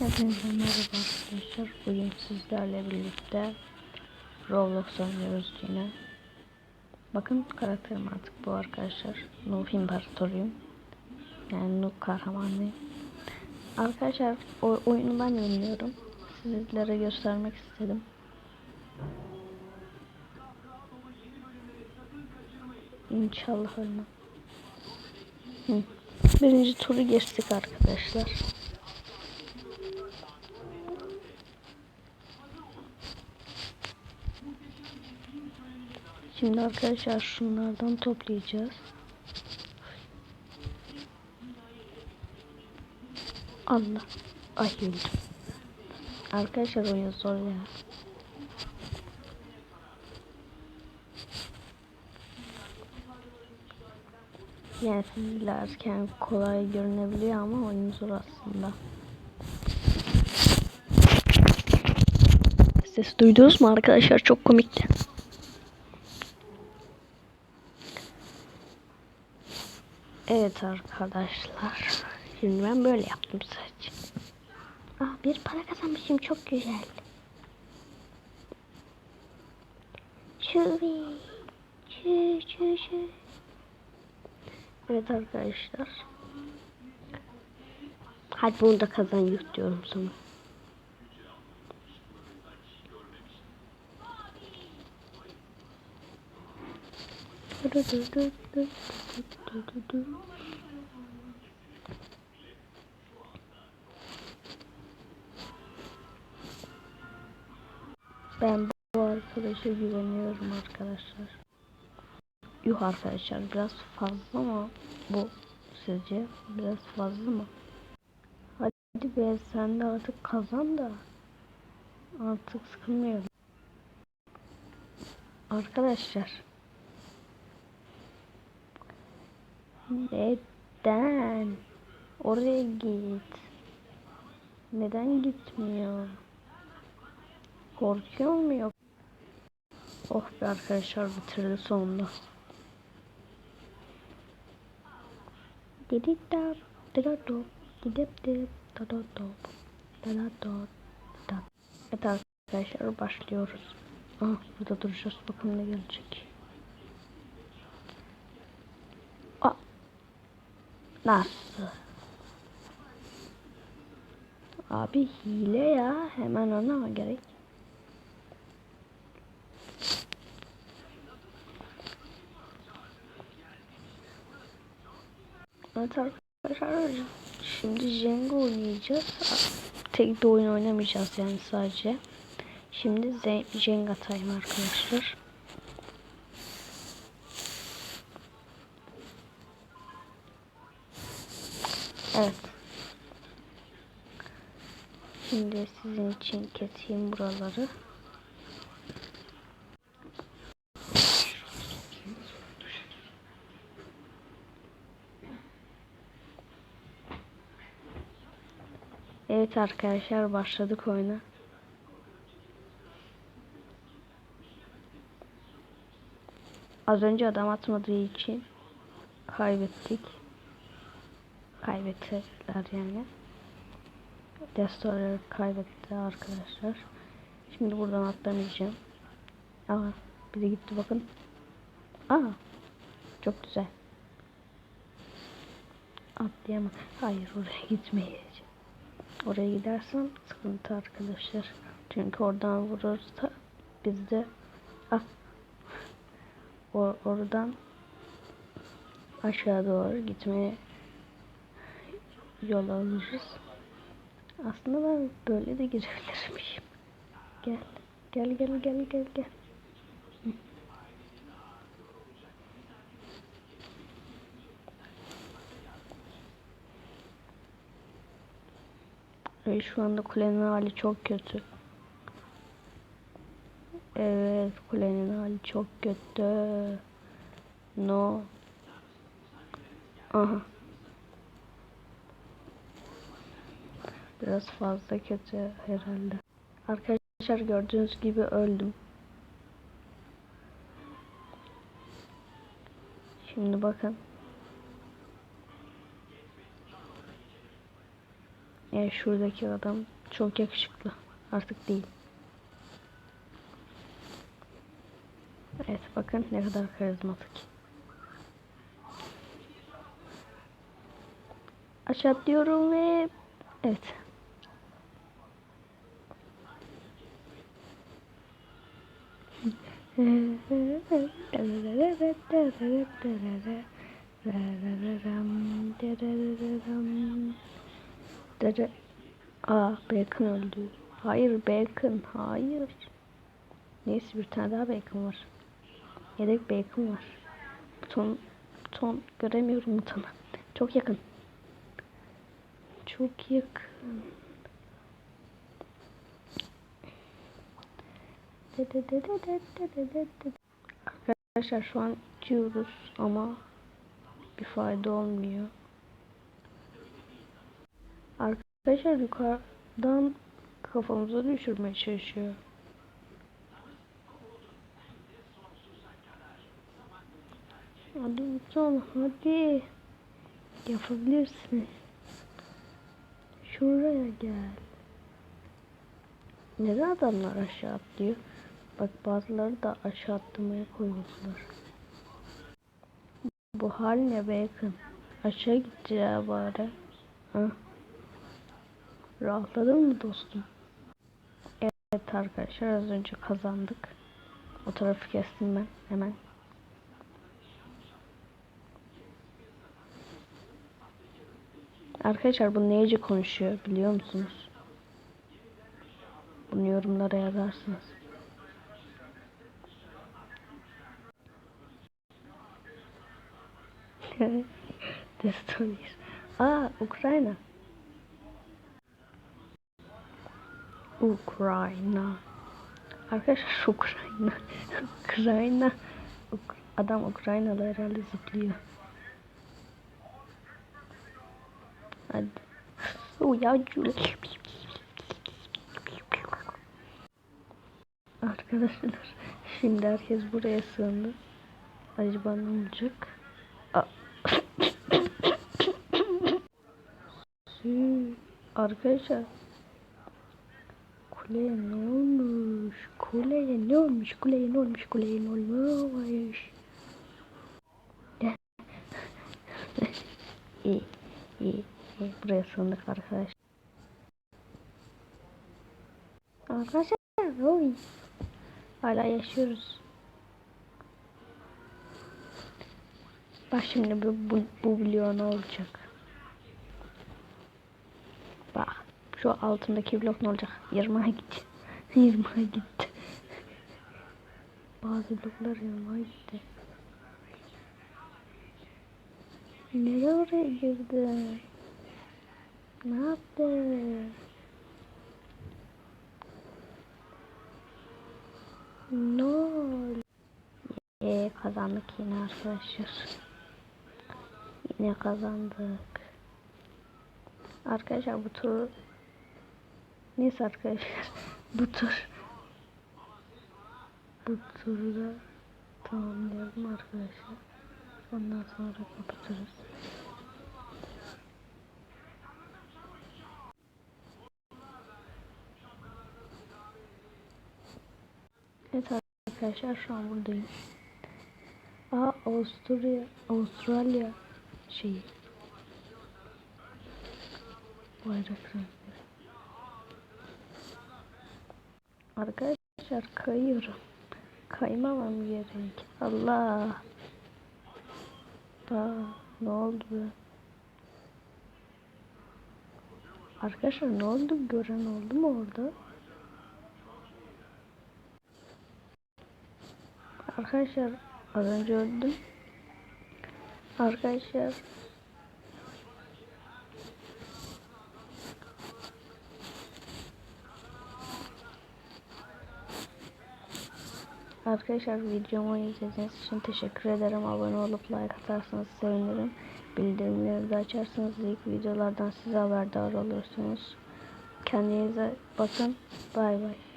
Hepinize merhaba arkadaşlar. Bugün sizlerle birlikte Roblox oynuyoruz yine. Bakın karakterim artık bu arkadaşlar. Nuh İmparatoruyum. Yani Nuh kahramanıyım. Arkadaşlar o oyunu ben oynuyorum. Sizlere göstermek istedim. İnşallah ölmem. Birinci turu geçtik arkadaşlar. Şimdi arkadaşlar şunlardan toplayacağız. Allah. Ay öldüm. Arkadaşlar oyun zor ya. Yani sizlerken kolay görünebiliyor ama oyun zor aslında. Ses duydunuz mu arkadaşlar? Çok komikti. Evet arkadaşlar. Şimdi ben böyle yaptım sadece. Ah bir para kazanmışım çok güzel. Çuvi. Çü çü çü. Evet arkadaşlar. Hadi bunu da kazan yut diyorum sana. Ben bu arkadaşa güveniyorum arkadaşlar. Yuh arkadaşlar biraz fazla mı bu sizce? Biraz fazla mı? Hadi be sen de artık kazan da. Artık sıkılmıyorum. Arkadaşlar. Neden? Oraya git. Neden gitmiyor? Korkuyor mu yok? Oh be arkadaşlar bitirdi sonunda. Didip dap, didap dop, didip dip, didap dop, didap dop, didap. Evet arkadaşlar başlıyoruz. Ah burada duracağız bakalım ne gelecek. Aa. Nasıl? Abi hile ya hemen ona gerek. Evet arkadaşlar şimdi Jenga oynayacağız. Tek bir oyun oynamayacağız yani sadece. Şimdi Jenga time arkadaşlar. Evet. Şimdi sizin için keseyim buraları. Evet arkadaşlar başladık oyuna. Az önce adam atmadığı için kaybettik. Kaybettiler yani. Destroyer kaybetti arkadaşlar. Şimdi buradan atlamayacağım. Aa, biri gitti bakın. Aa, çok güzel. Atlayamam. Hayır oraya gitmeyeceğim. Oraya gidersem sıkıntı arkadaşlar. Çünkü oradan vurursa biz de ah, or oradan aşağı doğru gitmeye yol alırız. Aslında ben böyle de girebilirmişim. Gel. Gel gel gel gel gel. Şu anda kulenin hali çok kötü. Evet kulenin hali çok kötü. No. Aha. Biraz fazla kötü herhalde. Arkadaşlar gördüğünüz gibi öldüm. Şimdi bakın. E, şuradaki adam çok yakışıklı. Artık değil. Evet bakın ne kadar karizmatik. Aşağı atlıyorum ve evet. Aa Bacon öldü. Hayır Bacon hayır. Neyse bir tane daha Bacon var. Yedek Bacon var. Buton, buton göremiyorum butonu. Çok yakın. Çok yakın. Arkadaşlar şu an içiyoruz ama bir fayda olmuyor. Arkadaşlar yukarıdan kafamıza düşürmeye çalışıyor. Hadi Utan hadi. Yapabilirsin. Şuraya gel. Neden adamlar aşağı atlıyor? Bak bazıları da aşağı atlamaya koyuldular. Bu hal ne Bacon? Aşağı gideceği bari. Ha? Rahatladın mı dostum? Evet arkadaşlar az önce kazandık. O tarafı kestim ben hemen. Arkadaşlar bu neyce konuşuyor biliyor musunuz? Bunu yorumlara yazarsınız. The stories. Aa Ukrayna. Ukrayna. Arkadaşlar Ukrayna. Ukrayna. Uk Adam Ukraynalı herhalde zıplıyor. Hadi. Uyacı. Arkadaşlar şimdi herkes buraya sığındı. Acaba ne olacak? Aa. Sü- Arkadaşlar kuleye ne olmuş? Kuleye ne olmuş? Kuleye ne olmuş? Kuleye ne olmuş? İyi, iyi, iyi. Buraya sığındık arkadaşlar. Arkadaşlar, oy. Hala yaşıyoruz. Bak şimdi bu, bu, bu bloğa ne olacak? Bak şu altındaki blok ne olacak? Yarıma gitti. Yarıma gitti. Bazı bloklar yarıma gitti. Nereye oraya girdi? Ne yaptı? No. Ee, kazandık yine arkadaşlar. Yine kazandık. Arkadaşlar bu tur Neyse arkadaşlar bu tur bu turu da tamamlayalım arkadaşlar. Ondan sonra kapatırız. Evet arkadaşlar şu an buradayım. Aa Avusturya Avustralya şeyi bayrak Arkadaşlar kayıyorum. Kaymamam gerek. Allah. Aa, ne oldu? Arkadaşlar ne oldu? Gören oldu mu orada? Arkadaşlar az önce öldüm. Arkadaşlar Arkadaşlar videomu izlediğiniz için teşekkür ederim. Abone olup like atarsanız sevinirim. Bildirimleri açarsanız ilk videolardan size haberdar olursunuz. Kendinize bakın. Bay bay.